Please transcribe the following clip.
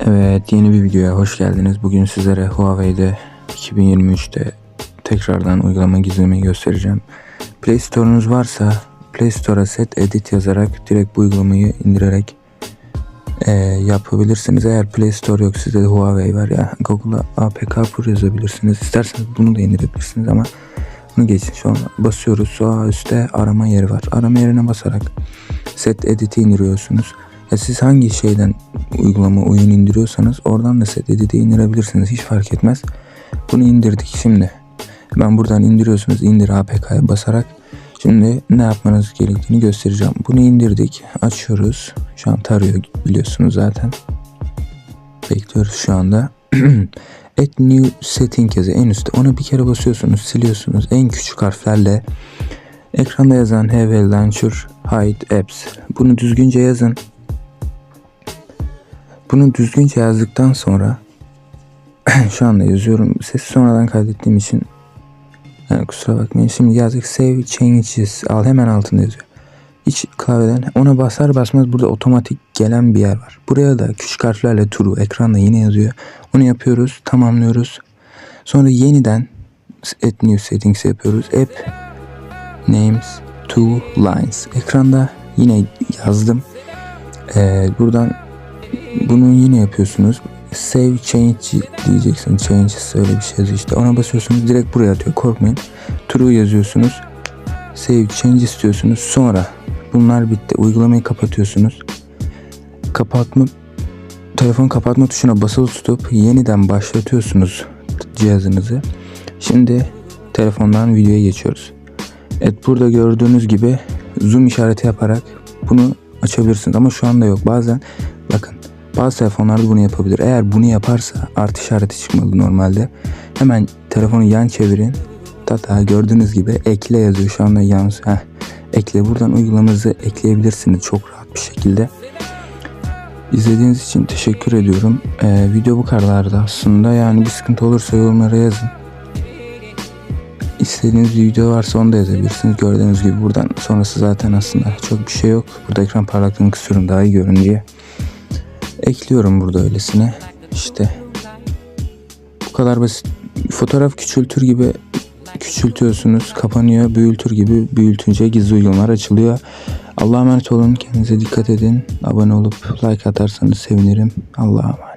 Evet yeni bir videoya hoş geldiniz. Bugün sizlere Huawei'de 2023'te tekrardan uygulama gizlemeyi göstereceğim. Play Store'unuz varsa Play Store'a set edit yazarak direkt bu uygulamayı indirerek e, yapabilirsiniz. Eğer Play Store yok sizde de Huawei var ya Google'a APK Pro yazabilirsiniz. İsterseniz bunu da indirebilirsiniz ama bunu geçin. Şu an basıyoruz. Sağ üstte arama yeri var. Arama yerine basarak set edit'i indiriyorsunuz. Ya siz hangi şeyden uygulama oyun indiriyorsanız oradan da set edit'i indirebilirsiniz. Hiç fark etmez. Bunu indirdik şimdi. Ben buradan indiriyorsunuz. indir APK'ya basarak. Şimdi ne yapmanız gerektiğini göstereceğim. Bunu indirdik. Açıyoruz. Şu an tarıyor biliyorsunuz zaten. Bekliyoruz şu anda. Add new setting yazı en üstte. Ona bir kere basıyorsunuz, siliyorsunuz. En küçük harflerle ekranda yazan Have Launcher Hide Apps. Bunu düzgünce yazın. Bunu düzgünce yazdıktan sonra şu anda yazıyorum. Sesi sonradan kaydettiğim için yani kusura bakmayın. Şimdi yazdık Save Changes. Al hemen altında yazıyor. Hiç klavyeden ona basar basmaz burada otomatik gelen bir yer var. Buraya da küçük harflerle true ekranda yine yazıyor. Onu yapıyoruz, tamamlıyoruz. Sonra yeniden add new settings yapıyoruz. App names two lines. Ekranda yine yazdım. Ee, buradan bunu yine yapıyorsunuz. Save change diyeceksin. Changes öyle bir şey yazıyor işte. Ona basıyorsunuz direkt buraya atıyor. Korkmayın. True yazıyorsunuz. Save change istiyorsunuz. Sonra bunlar bitti. Uygulamayı kapatıyorsunuz. Kapatma telefon kapatma tuşuna basılı tutup yeniden başlatıyorsunuz cihazınızı. Şimdi telefondan videoya geçiyoruz. Evet burada gördüğünüz gibi zoom işareti yaparak bunu açabilirsiniz ama şu anda yok. Bazen bakın bazı telefonlarda bunu yapabilir. Eğer bunu yaparsa artı işareti çıkmalı normalde. Hemen telefonu yan çevirin. Tata gördüğünüz gibi ekle yazıyor şu anda yalnız. Heh, ekle buradan uygulamanızı ekleyebilirsiniz çok rahat bir şekilde. İzlediğiniz için teşekkür ediyorum. Ee, video bu kadardı aslında. Yani bir sıkıntı olursa yorumlara yazın. İstediğiniz bir video varsa onu da yazabilirsiniz. Gördüğünüz gibi buradan sonrası zaten aslında çok bir şey yok. Burada ekran parlaklığını kısıyorum daha iyi görün diye. Ekliyorum burada öylesine. İşte bu kadar basit. Fotoğraf küçültür gibi küçültüyorsunuz. Kapanıyor. Büyütür gibi büyütünce gizli uygulamalar açılıyor. Allah'a emanet olun. Kendinize dikkat edin. Abone olup like atarsanız sevinirim. Allah'a emanet.